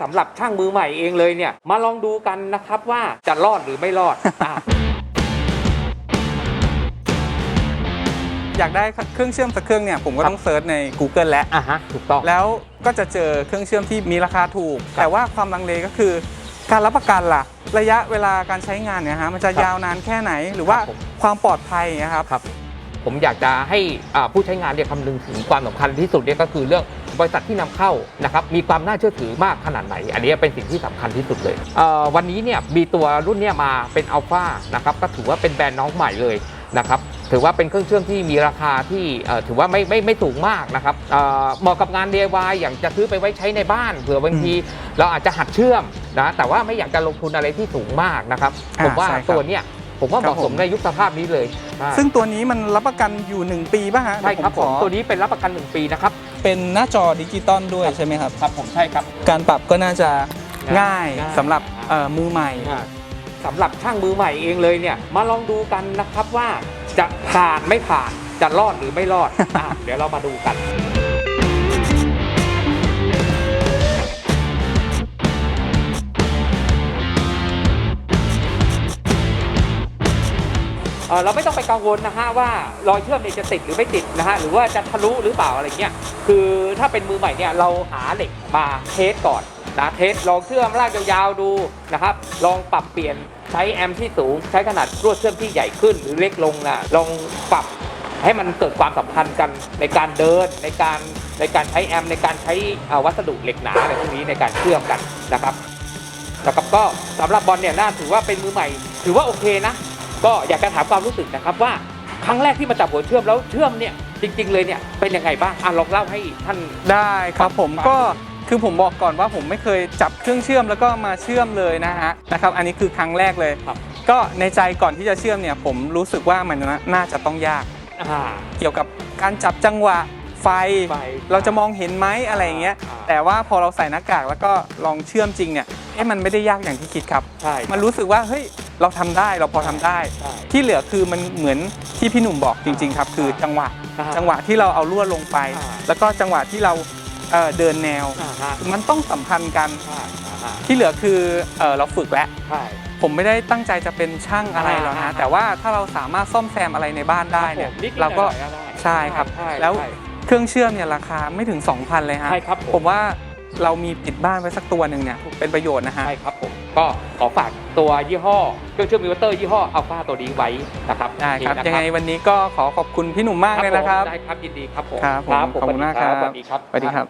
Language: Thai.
สำหรับช่างมือใหม่เองเลยเนี่ย มาลองดูกันนะครับว่าจะรอดหรือไม่รอดอะอยากได้เครื่องเชื่อมสักเครื่องเนี่ยผมก็ต้องเซิร์ชใน Google แล้วอะฮะถูกต้องแล้วก็จะเจอเครื่องเชื่อมที่มีราคาถูก แต่ว่าความลังเลก็คือการรับประกันล่ะ ระยะเวลาการใช้งานเนี่ยฮะมันจะครับยาวนานแค่ไหนหรือว่าครับผมความปลอดภัยนะครับครับ ผมอยากจะให้อ่าผู้ใช้งานเนี่ยคำนึงถึงความสำคัญที่สุดเนี่ยก็คือเรื่องบริษัทที่นำเข้านะครับมีความน่าเชื่อถือมากขนาดไหน อันนี้เป็นสิ่งที่สำคัญที่สุดเลยเอ่อวันนี้เนี่ยมีตัวรุ่นเนี่ยมาเป็นอัลฟานะครับก็ถือว่าเป็นแบรนด์น้องใหม่เลยนะครับถือว่าเป็นเครื่องเชื่อมที่มีราคาที่เอ่อถือว่าไม่ไม่ไม่สูงมากนะครับเอ่อเหมาะกับงาน DIY อย่างจะซื้อไปไว้ใช้ในบ้านเผื่อบางทีเราอาจจะหัดเชื่อมนะแต่ว่าไม่อยากจะลงทุนอะไรที่สูงมากนะครับอ่าผมว่าใช่ครับตัวเนี้ย ผมว่าเหครับมาะสมผมในยุคสภาพนี้เลยใช่ซึ่งตัวนี้มันรับประกันอยู่ 1 ปีป่ะฮะใช่ครับผมเดี๋ยตัวนี้เป็นรับประกัน 1 ปีนะครับ เป็นหน้าจอดิจิตอลด้วยใช่ไหมครับครับผมใช่ครับ การปรับก็น่าจะง่ายง่ายง่ายสำหรับเอ่อมือใหม่สำหรับช่างมือใหม่เองเลยเนี่ยมาลองดูกันนะครับว่าจะผ่านไม่ผ่านจะรอดหรือไม่รอดอะเดี๋ยวเรามาดูกัน เราไม่ต้องไปกังวลนะฮะว่ารอยเชื่อมเนี่ยจะติดหรือไม่ติดนะฮะหรือว่าจะทะลุหรือเปล่าอะไรเงี้ยคือถ้าเป็นมือใหม่เนี่ยเราหาเหล็กมาเทสก่อนนะเทสลองเชื่อมลากยาวๆดูนะครับลองปรับเปลี่ยนใช้แอมป์ที่สูง ใช้ขนาดรวดเชื่อมที่ใหญ่ขึ้นหรือเล็กลงนะลองปรับให้มันเกิดความสัมพันธ์กันในการเดินในการในการใช้แอมป์ในการใช้วัสดุเหล็กหนาอะไรพวกนี้ในการเชื่อมกันนะครับนะครับก็สำหรับบอลเนี่ยน่าถือว่าเป็นมือใหม่ ถือว่าโอเคนะ ก็อยากจะถามความรู้สึกนะครับว่าครั้งแรกที่มาจับหัวเชื่อมแล้วเชื่อมเนี่ยจริง ๆ เลยเนี่ยเป็นยังไงบ้างอะลองเล่าให้ท่าน ได้ครับผมครับก็คือผมบอกก่อนว่าผมไม่เคยจับเครื่องเชื่อมแล้วก็มาเชื่อมเลยนะฮะนะครับอันนี้คือครั้งแรกเลย ครับ ก็ในใจก่อนที่จะเชื่อมเนี่ยผมรู้สึกว่ามันน่าจะต้องยาก อ่า เกี่ยวกับการจับจังหวะไฟ ไฟเราจะมองเห็นไหมอะไรอย่างเงี้ย อ่า แต่ว่าพอเราใส่หน้ากากแล้วก็ลองเชื่อมจริงเนี่ยเอ๊ะมันไม่ได้ยากอย่างที่คิดครับ ใช่ มันรู้สึกว่าเฮ้ย เราทำได้เราพอทำได้ ใช่ที่เหลือคือมันเหมือนที่พี่หนุ่มบอกจริง ๆ ครับ คือจังหวะอ่าจังหวะที่เราเอาลวดลงไป อ่า แล้วก็จังหวะที่เราเอ่อเดินแนว อ่าฮะมันต้องสัมพันธ์กันใช่อ่าฮะที่เหลือคือเอ่อเราฝึกแล้ว ใช่ ผมไม่ได้ตั้งใจจะเป็นช่างอะไรหรอกอ่านะแต่ว่าถ้าเราสามารถซ่อมแซมอะไรในบ้านได้เนี่ย ผมนิดๆเราก็ หน่อยๆได้ใช่ครับใช่แล้ว ใช่เครื่องเชื่อมเนี่ยราคาไม่ถึง 2,000 เลยฮะ ใช่ครับผมผมว่าเรามีติดบ้านไว้สักตัวหนึ่งเนี่ยเป็นประโยชน์นะฮะ ใช่ครับผมก็ ขอฝากตัวยี่ห้อเครื่องเชื่อมมิวเตอร์ยี่ห้ออัลฟาตัวนี้ไว้นะครับได้ครับนี่นะยังไงวันนี้ก็ขอขอบคุณพี่หนุ่มมากเลยนะครับ ได้ครับยินดีครับผมครับผมขอบคุณมากครับสวัสดีครับสวัสดีครับ